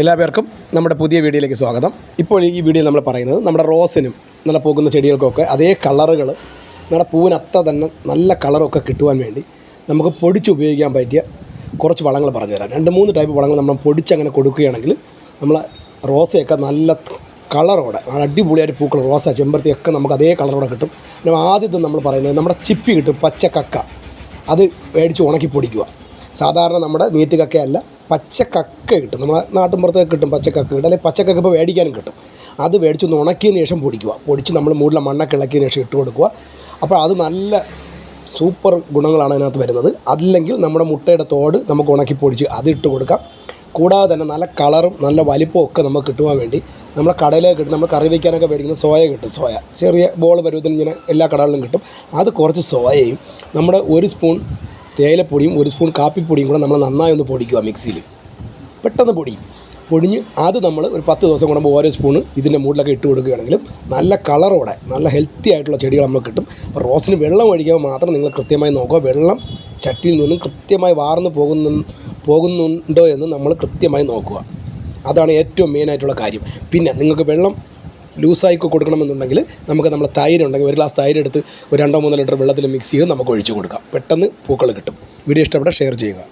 എല്ലാ പേർക്കും നമ്മുടെ പുതിയ വീഡിയോയിലേക്ക് സ്വാഗതം. ഇപ്പോൾ ഈ വീഡിയോയിൽ നമ്മൾ പറയുന്നത് നമ്മുടെ റോസിനും നല്ല പോകുന്ന ചെടികൾക്കൊക്കെ അതേ കളറുകൾ നമ്മുടെ പൂവിന് അത്ര തന്നെ നല്ല കളറൊക്കെ കിട്ടുവാൻ വേണ്ടി നമുക്ക് പൊടിച്ച് ഉപയോഗിക്കാൻ പറ്റിയ കുറച്ച് വളങ്ങൾ പറഞ്ഞുതരാം. രണ്ട് മൂന്ന് ടൈപ്പ് വളങ്ങൾ നമ്മൾ പൊടിച്ച് അങ്ങനെ കൊടുക്കുകയാണെങ്കിൽ നമ്മൾ റോസയൊക്കെ നല്ല കളറോടെ അടിപൊളിയായിട്ട് പൂക്കൾ റോസ ചെമ്പരത്തിയൊക്കെ നമുക്ക് അതേ കളറോടെ കിട്ടും. പിന്നെ ആദ്യത്തെ നമ്മൾ പറയുന്നത് നമ്മുടെ ചിപ്പി കിട്ടും പച്ച കക്ക അത് മേടിച്ച് ഉണക്കി പൊടിക്കുക. സാധാരണ നമ്മുടെ നീറ്റ് കക്കയല്ല പച്ച കക്ക കിട്ടും. നമ്മളെ നാട്ടിൻപുറത്തൊക്കെ കിട്ടും പച്ചക്കക്ക. കക്ക കിട്ടും അല്ലെങ്കിൽ പച്ചക്കക്ക ഇപ്പോൾ മേടിക്കാനും കിട്ടും. അത് മേടിച്ചൊന്ന് ഉണക്കിയതിന് ശേഷം പൊടിക്കുക. പൊടിച്ച് നമ്മൾ മുകളിലെ മണ്ണൊക്കെ ഇളക്കിയതിന് ശേഷം ഇട്ട് കൊടുക്കുക. അപ്പോൾ അത് നല്ല സൂപ്പർ ഗുണങ്ങളാണ് അതിനകത്ത് വരുന്നത്. അല്ലെങ്കിൽ നമ്മുടെ മുട്ടയുടെ തോട് നമുക്ക് ഉണക്കി പൊടിച്ച് അത് ഇട്ട് കൊടുക്കാം. കൂടാതെ തന്നെ നല്ല കളറും നല്ല വലിപ്പവും ഒക്കെ നമുക്ക് കിട്ടുവാൻ വേണ്ടി നമ്മളെ കടയിലേക്ക് കിട്ടും. നമ്മൾ കറി വയ്ക്കാനൊക്കെ മേടിക്കുന്ന സോയ കിട്ടും. സോയ. ചെറിയ ബോൾ പരുവത്തിന് ഇങ്ങനെ എല്ലാ കടകളിലും കിട്ടും. അത് കുറച്ച് സോയയും നമ്മുടെ ഒരു സ്പൂൺ തേയിലപ്പൊടിയും ഒരു സ്പൂൺ കാപ്പിപ്പൊടിയും കൂടെ നമ്മൾ നന്നായി ഒന്ന് പൊടിക്കുക മിക്സിയിൽ. പെട്ടെന്ന് പൊടിയും പൊടിഞ്ഞ് അത് നമ്മൾ ഒരു പത്ത് ദിവസം കൂടുമ്പോൾ ഓരോ സ്പൂണ് ഇതിന്റെ മുകളിലൊക്കെ ഇട്ട് കൊടുക്കുകയാണെങ്കിലും നല്ല കളറോടെ നല്ല ഹെൽത്തി ആയിട്ടുള്ള ചെടികൾ നമുക്ക് കിട്ടും. അപ്പോൾ റോസിന് വെള്ളം ഒഴിക്കുമ്പോൾ മാത്രം നിങ്ങൾ കൃത്യമായി നോക്കുക. വെള്ളം ചട്ടിയിൽ നിന്നും കൃത്യമായി വാർന്നു പോകുന്നു പോകുന്നുണ്ടോ എന്ന് നമ്മൾ കൃത്യമായി നോക്കുക. അതാണ് ഏറ്റവും മെയിനായിട്ടുള്ള കാര്യം. പിന്നെ നിങ്ങൾക്ക് വെള്ളം ലൂസായി കൊടുക്കണമെന്നുണ്ടെങ്കിൽ നമുക്ക് നമ്മുടെ തൈര് ഉണ്ടെങ്കിൽ ഒരു ഗ്ലാസ് തൈര് എടുത്ത് ഒരു രണ്ടോ മൂന്നോ ലിറ്റർ വെള്ളത്തിൽ മിക്സ് ചെയ്ത് നമുക്ക് ഒഴിച്ച് കൊടുക്കാം. പെട്ടെന്ന് പൂക്കൾ കിട്ടും. വീഡിയോ ഇഷ്ടപ്പെട്ട ഷെയർ ചെയ്യുക.